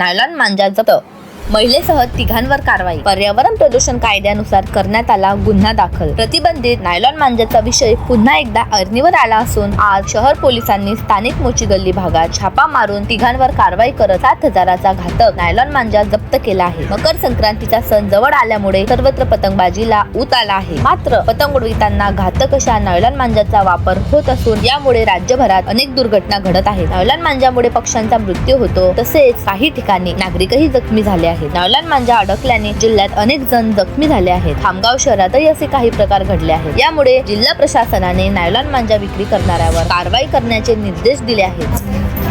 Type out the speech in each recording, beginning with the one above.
Nylon मांजा जप्त महिलेसह तिघांवर कारवाई. पर्यावरण प्रदूषण कायद्यानुसार करण्यात आला गुन्हा दाखल. प्रतिबंधित नायलॉन मांजाचा विषय पुन्हा एकदा अर्नीवर आला असून आज शहर पोलिसांनी स्थानिक मोची गल्ली भागात छापा मारून तिघांवर कारवाई करत सात हजाराचा घातक नायलॉन मांजा जप्त केला आहे. मकर संक्रांतीचा सण जवळ आल्यामुळे सर्वत्र पतंगबाजीला ऊत आला आहे. मात्र पतंग उडविताना घातक अशा नायलॉन मांजाचा वापर होत असून यामुळे राज्यभरात अनेक दुर्घटना घडत आहेत. नायलॉन मांजामुळे पक्ष्यांचा मृत्यू होतो. तसेच काही ठिकाणी नागरिकही जखमी झाले आहेत. नायलॉन मांजा अडकल्याने जिल्ह्यात अनेक जण जखमी झाले आहेत. खामगाव शहरातही असे काही प्रकार घडले आहेत. यामुळे जिल्हा प्रशासनाने नायलॉन मांजा विक्री करणाऱ्यावर कारवाई करण्याचे निर्देश दिले आहेत.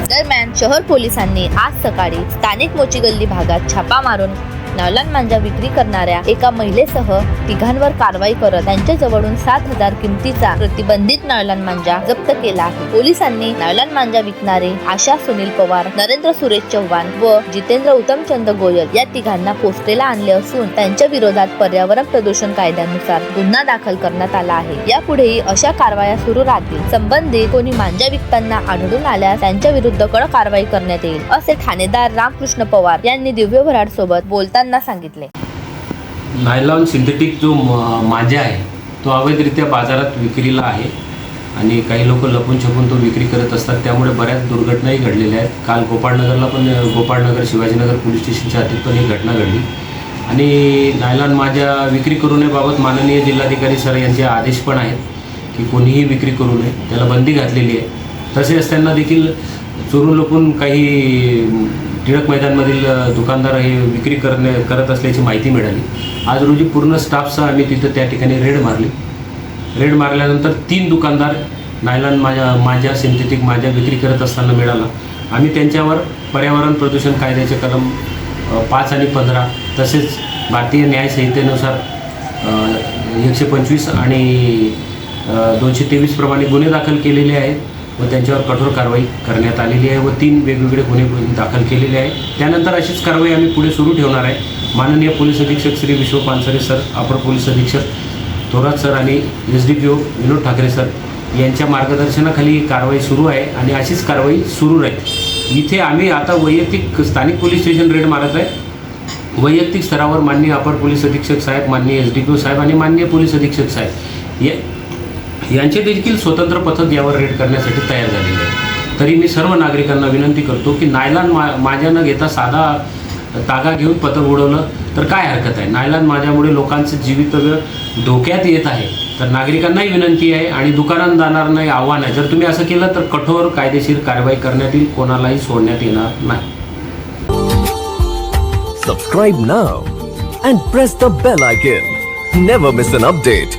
दरम्यान शहर पोलिसांनी आज सकाळी स्थानिक मोची गल्ली भागात छापा मारून नायलॉन मांजा विक्री करणाऱ्या एका महिलेसह तिघांवर कारवाई करत त्यांच्याजवळून सात हजार किमतीचा प्रतिबंधित नायलॉन मांजा जप्त केला आहे. पोलिसांनी नायलॉन मांजा विकणारे आशा सुनील पवार नरेंद्र सुरेश चव्हाण व जितेंद्र उत्तमचंद गोयल या तिघांना पोस्टेला आणले असून त्यांच्या विरोधात पर्यावरण प्रदूषण कायद्यानुसार गुन्हा दाखल करण्यात आला आहे. यापुढेही अशा कारवाया सुरू राहतील. संबंधित कोणी मांजा विकताना आढळून आल्यास त्यांच्या विरुद्ध कडक कारवाई करण्यात येईल असे ठाणेदार रामकृष्ण पवार यांनी दिव्य भराड सोबत बोलताना सांगितले. नायलॉन सिंथेटिक जो म- मांजा आहे तो अवैधरित्या बाजारात विक्रीला आहे आणि काही लोक लपून छपून तो विक्री करत असतात. त्यामुळे बऱ्याच दुर्घटनाही घडलेल्या आहेत. काल गोपाळनगरला पण गोपाळनगर शिवाजीनगर पोलीस स्टेशनच्या हद्दीत पण ही घटना घडली. आणि नायलॉन माझ्या विक्री करू नयेबाबत माननीय जिल्हाधिकारी सर यांचे आदेश पण आहेत की कोणीही विक्री करू नये. त्याला बंदी घातलेली आहे. तसेच त्यांना देखील चोरून लपून काही टिळक मैदानमधील दुकानदार हे विक्री करणे करत असल्याची माहिती मिळाली. आज रोजी पूर्ण स्टाफसह आम्ही तिथं त्या ठिकाणी रेड मारली. रेड मारल्यानंतर तीन दुकानदार नायलॉन माझ्या माझ्या सिंथेटिक माझ्या विक्री करत असताना मिळाला. आम्ही त्यांच्यावर पर्यावरण प्रदूषण कायद्याचे कलम पाच आणि पंधरा तसेच भारतीय न्यायसंहितेनुसार एकशे पंचवीस आणि दोनशे तेवीसप्रमाणे गुन्हे दाखल केलेले आहेत. व त्यांच्यावर कठोर कारवाई करण्यात आलेली आहे व तीन वेगवेगळे गुन्हे दाखल केलेले आहे त्यानंतर अशीच कारवाई आम्ही पुढे सुरू ठेवणार आहे. माननीय पोलीस अधीक्षक श्री विश्व पानसरे सर अपर पोलीस अधीक्षक थोरात सर आणि S D P O Vinod Thakare sir यांच्या मार्गदर्शनाखाली ही कारवाई सुरू आहे आणि अशीच कारवाई सुरू राहील. इथे आम्ही आता वैयक्तिक स्थानिक पोलीस स्टेशन रेड मारत आहे. वैयक्तिक स्तरावर माननीय अपर पोलीस अधीक्षक साहेब माननीय एस डी पी ओ साहेब आणि माननीय पोलीस अधीक्षक साहेब. या यांचे देखील स्वतंत्र पथक यावर रेड करण्यासाठी तयार झालेले आहे तरी मी सर्व नागरिकांना विनंती करतो की नायलॉन मा माझ्या न घेता साधा तागा घेऊन पथक उडवलं तर काय हरकत आहे? नायलॉन माझ्यामुळे लोकांचं जीवितव्य धोक्यात येत आहे. तर नागरिकांनाही विनंती आहे आणि दुकानदारांनाही आव्हान आहे. जर तुम्ही असं केलं तर कठोर कायदेशीर कारवाई करण्यात येईल. कोणालाही सोडण्यात येणार नाही. Subscribe now and press the bell icon never miss an update